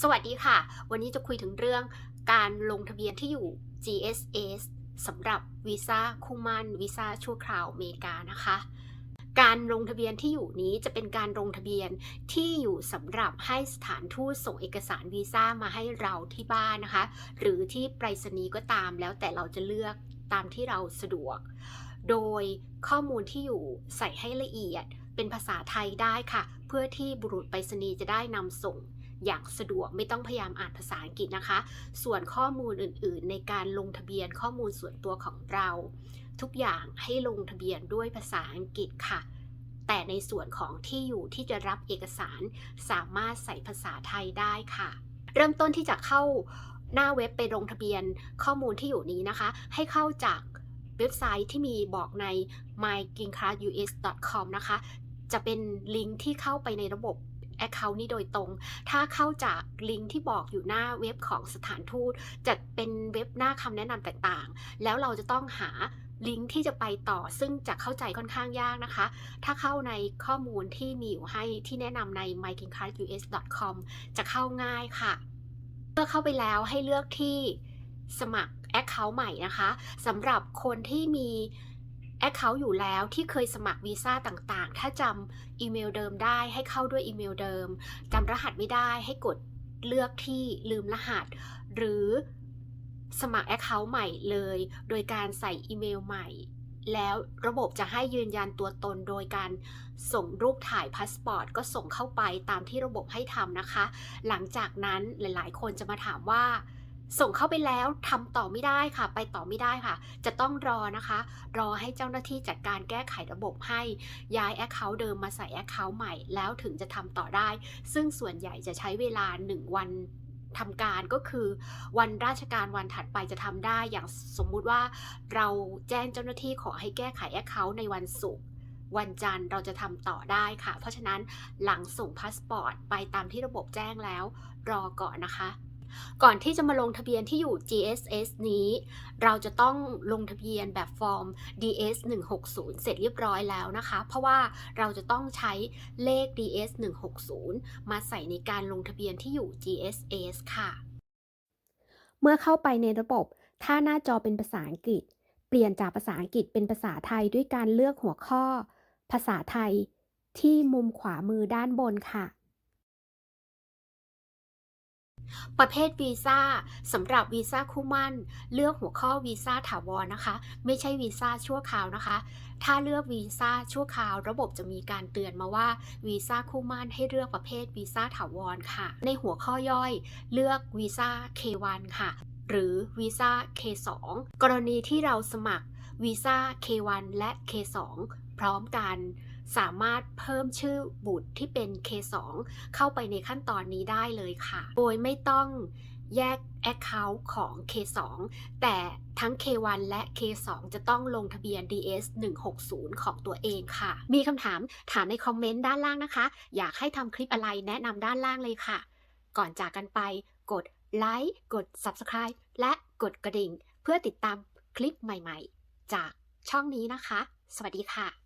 สวัสดีค่ะ วันนี้จะคุยถึงเรื่องการลงทะเบียนที่อยู่ GSS สำหรับวีซ่าคู่มั่นวีซ่าชั่วคราวอเมริกานะคะ การลงทะเบียนที่อยู่นี้จะเป็นการลงทะเบียนที่อยู่สำหรับให้สถานทูตส่งเอกสารวีซ่ามาให้เราที่บ้านนะคะ หรือที่ไปรษณีย์ก็ตามแล้วแต่เราจะเลือกตามที่เราสะดวก โดยข้อมูลที่อยู่ใส่ให้ละเอียดเป็นภาษาไทยได้ค่ะ เพื่อที่บุรุษไปรษณีย์จะได้นำส่ง อย่างสะดวกไม่ต้องพยายามอ่านภาษาอังกฤษนะคะ ส่วนข้อมูลอื่นๆ ในการลงทะเบียนข้อมูลส่วนตัวของเรา ทุกอย่างให้ลงทะเบียนด้วยภาษาอังกฤษค่ะ แต่ในส่วนของที่อยู่ที่จะรับเอกสารสามารถใส่ภาษาไทยได้ค่ะ เริ่มต้นที่จะเข้าหน้าเว็บไปลงทะเบียนข้อมูลที่อยู่นี้นะคะ ให้เข้าจากเว็บไซต์ที่มีบอกใน mygreencardus.com นะคะ จะเป็นลิงก์ที่เข้าไปในระบบ Account นี้โดยตรง ถ้าเข้าจากลิงก์ที่บอกอยู่หน้าเว็บของสถานทูตจะเป็นเว็บหน้าคำแนะนำต่างๆ แล้วเราจะต้องหาลิงก์ที่จะไปต่อซึ่งจะเข้าใจค่อนข้างยากนะคะ ถ้าเข้าในข้อมูลที่มีอยู่ให้ที่แนะนำใน mygreencardus.com จะเข้าง่ายค่ะ เมื่อเข้าไปแล้วให้เลือกที่สมัคร Account ใหม่นะคะสำหรับคนที่มี Account อยู่แล้วที่เคยสมัครวีซ่าต่างๆ ถ้าจำอีเมลเดิมได้ให้เข้าด้วยอีเมลเดิมจำรหัสไม่ได้ให้กดเลือกที่ลืมรหัส หรือสมัคร Account ใหม่เลย โดยการใส่อีเมลใหม่ แล้วระบบจะให้ยืนยันตัวตนโดยการส่งรูปถ่ายพาสปอร์ตก็ส่งเข้าไปตามที่ระบบให้ทำนะคะ หลังจากนั้นหลาย ๆ คนจะมาถามว่า ส่งเข้าไปแล้วทำต่อไม่ได้ค่ะ ไปต่อไม่ได้ค่ะ จะต้องรอนะคะ รอให้เจ้าหน้าที่จัดการแก้ไขระบบให้ย้าย Account เดิมมาใส่ Account ใหม่ แล้วถึงจะทำต่อได้ ซึ่งส่วนใหญ่จะใช้เวลา 1 วันทำการก็คือ วันราชการวันถัดไปจะทำได้อย่างสมมุติว่าเราแจ้งเจ้าหน้าที่ขอให้แก้ไข Account ในวันศุกร์วันจันทร์เราจะทำต่อได้ค่ะ เพราะฉะนั้นหลังส่งพาสปอร์ตไปตามที่ระบบแจ้งแล้ว รอก่อนนะคะ ก่อนที่จะมาลงทะเบียนที่อยู่ GSS นี้ เราจะต้องลงทะเบียนแบบฟอร์ม DS 160เสร็จเรียบร้อยแล้วนะคะ เพราะว่าเราจะต้องใช้เลข DS 160มาใส่ในการลงทะเบียนที่อยู่ GSS ค่ะ เมื่อเข้าไปในระบบ ถ้าหน้าจอเป็นภาษาอังกฤษ เปลี่ยนจากภาษาอังกฤษเป็นภาษาไทยด้วยการเลือกหัวข้อ ภาษาไทยที่มุมขวามือด้านบนค่ะ ประเภทวีซ่าสำหรับวีซ่าคู่มั่น เลือกหัวข้อวีซ่าถาวรนะคะ ไม่ใช่วีซ่าชั่วคราวนะคะ ถ้าเลือกวีซ่าชั่วคราว ระบบจะมีการเตือนมาว่าวีซ่าคู่มั่นให้เลือกประเภทวีซ่าถาวรค่ะ ในหัวข้อย่อยเลือกวีซ่า K1 ค่ะ หรือวีซ่า K2 กรณีที่เราสมัครวีซ่า K1 และ K2 พร้อมกัน สามารถเพิ่มชื่อบุตรที่เป็น K2 เข้าไปในขั้นตอนนี้ได้เลยค่ะ โดยไม่ต้องแยก Account ของ K2 แต่ทั้ง K1 และ K2 จะต้องลงทะเบียน DS 160 ของตัวเองค่ะ มีคำถามถามในคอมเมนต์ด้านล่างนะคะ อยากให้ทำคลิปอะไรแนะนำด้านล่างเลยค่ะ ก่อนจากกันไป กดไลค์กด Subscribe และกดกระดิ่ง เพื่อติดตามคลิปใหม่ๆ จากช่องนี้นะคะ สวัสดีค่ะ